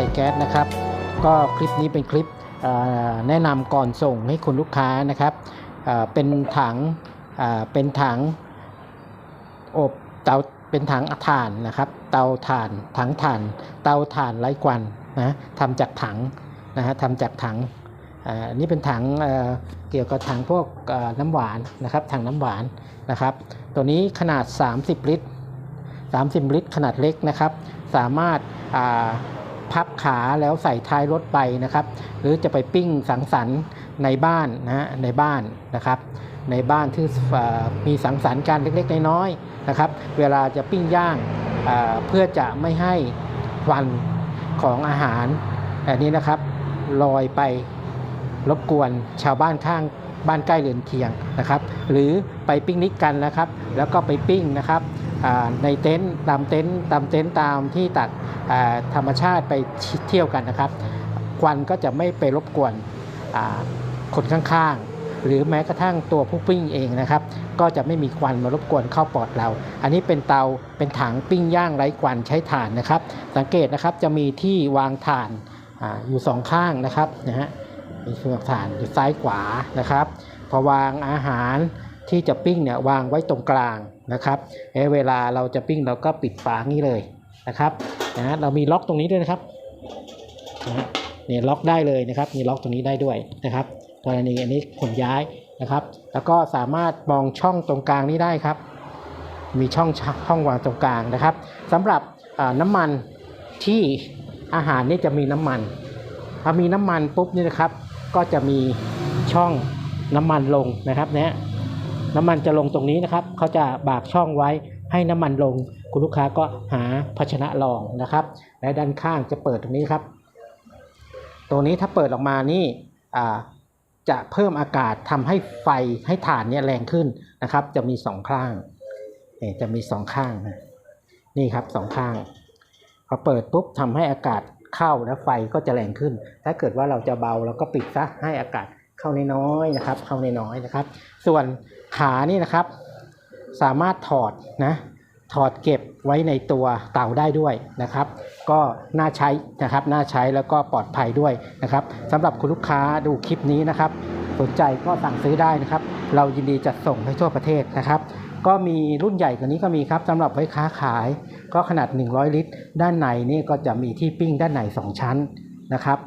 นะครับร้แก๊สนะครับ ก็คลิปนี้เป็นคลิปแนะนำก่อนส่งให้คุณลูกค้านะครับเป็นถังเป็นถังอบเตาเป็นถังถ่านนะครับ เตาถ่านถังถ่าน เตาถ่านไร้ควันนะทำจากถังนะฮะทำจากถังอ่าอันนี่เป็นถังเเกี่ยวกับถังพวกน้ำหวานนะครับถังน้ำหวานนะครับ ตัวนี้ขนาด 30 ลิตร 30 ลิตรขนาดเล็กนะครับ สามารถอ่า พับขาแล้วใส่ท้ายรถไปนะครับ หรือจะไปปิ้งสังสรรค์ในบ้านนะฮะในบ้านนะครับ ในบ้านที่มีสังสรรค์การเล็กๆน้อยๆนะครับ เวลาจะปิ้งย่างเพื่อจะไม่ให้ควันของอาหารอันนี้นะครับลอยไปรบกวนชาวบ้านข้างบ้านใกล้เรือนเคียงนะครับ หรือไปปิ้งนิกกันนะครับ แล้วก็ไปปิ้งนะครับ ในเต็นท์ตามเต็นท์ตามเต็นท์ตามที่ตัดธรรมชาติไปเที่ยวกันนะครับควันก็จะไม่ไปรบกวนคนข้างๆ หรือแม้กระทั่งตัวผู้ปิ้งเองนะครับ ก็จะไม่มีควันมารบกวนเข้าปอดเรา อันนี้เป็นเตาเป็นถังปิ้งย่างไร้ควันใช้ถ่านนะครับ สังเกตนะครับจะมีที่วางถ่านออยู่สองข้างนะครับนะฮะมีเครื่องถ่านอยู่ซ้ายขวานะครับ พอวางอาหาร ที่จะปิ้งเนี่ยวางไว้ตรงกลางนะครับเเวลาเราจะปิ้งเราก็ปิดฝางี้เลยนะครับนะเรามีล็อกตรงนี้ด้วยนะครับนะเนี่ยล็อกได้เลยนะครับ มีล็อกตรงนี้ได้ด้วยนะครับกรณีอันนี้ขนย้ายนะครับ แล้วก็สามารถมองช่องตรงกลางนี้ได้ครับ มีช่องช่องวางตรงกลางนะครับสำหรับน้ำมันที่อาหารนี่จะมีน้ำมันพอมีน้ำมันปุ๊บนี่นะครับ ก็จะมีช่องน้ำมันลงนะครับเนี่ย น้ำมันจะลงตรงนี้นะครับเขาจะบากช่องไว้ให้น้ำมันลง คุณลูกค้าก็หาภาชนะรองนะครับ และด้านข้างจะเปิดตรงนี้ครับ ตรงนี้ถ้าเปิดออกมานี่จะเพิ่มอากาศทำให้ไฟให้ถ่านเนี่ยแรงขึ้นนะครับ จะมีสองข้างนี่จะมีสองข้างนะนี่ครับสองข้างพอเปิดปุ๊บทำให้อากาศเข้าแล้วไฟก็จะแรงขึ้น ถ้าเกิดว่าเราจะเบาเราก็ปิดซะให้อากาศ เข้าน้อยๆนะครับ เข้าน้อยๆนะครับ ส่วนขานี่นะครับ สามารถถอดนะถอดเก็บไว้ในตัวเต่าได้ด้วยนะครับ ก็น่าใช้นะครับน่าใช้แล้วก็ปลอดภัยด้วยนะครับสำหรับคุณลูกค้าดูคลิปนี้นะครับ สนใจก็สั่งซื้อได้นะครับ เรายินดีจัดส่งให้ทั่วประเทศนะครับ ก็มีรุ่นใหญ่กว่านี้ก็มีครับสำหรับไว้ค้าขาย ก็ขนาด 100 ลิตร ด้านในนี่ก็จะมีที่ปิ้งด้านใน 2 ชั้นนะครับ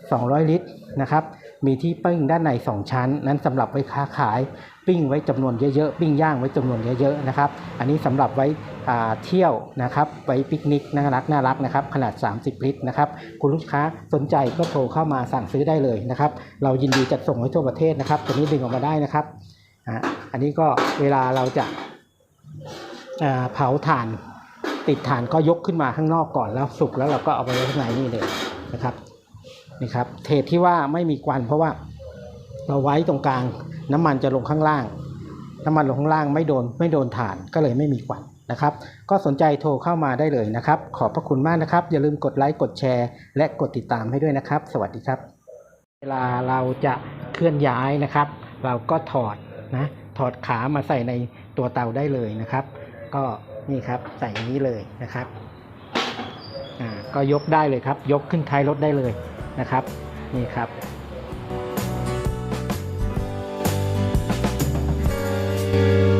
200 ลิตรนะครับ มีที่ปิ้งด้านใน 2 ชั้น นั้นสำหรับไว้ค้าขาย ปิ้งไว้จำนวนเยอะๆปิ้งย่างไว้จำนวนเยอะๆนะครับ อันนี้สำหรับไว้เที่ยวนะครับไว้ปิกนิกน่ารักน่ารักนะครับ ขนาด 30 ลิตรนะครับ คุณลูกค้าสนใจก็โทรเข้ามาสั่งซื้อได้เลยนะครับ เรายินดีจัดส่งให้ทั่วประเทศนะครับตัวนี้ดึงออกมาได้นะครับอันนี้ก็เวลาเราจะเผาถ่านติดถ่านก็ยกขึ้นมาข้างนอกก่อนแล้วสุกแล้วเราก็เอาไปไว้ข้างในนี่เลยนะครับ นี่ครับเทศที่ว่าไม่มีควันเพราะว่าเราไว้ตรงกลาง น้ำมันจะลงข้างล่าง น้ำมันลงข้างล่างไม่โดนไม่โดนถ่านก็เลยไม่มีควันนะครับ ก็สนใจโทรเข้ามาได้เลยนะครับ ขอบพระคุณมากนะครับ อย่าลืมกดไลค์กดแชร์ และกดติดตามให้ด้วยนะครับ สวัสดีครับ เวลาเราจะเคลื่อนย้ายนะครับ เราก็ถอดนะถอดขามาใส่ในตัวเตาได้เลยนะครับ ก็นี่ครับใส่นี้เลยนะครับอ่าก็ยกได้เลยครับ ยกขึ้นท้ายรถได้เลย นะครับนี่ครับ「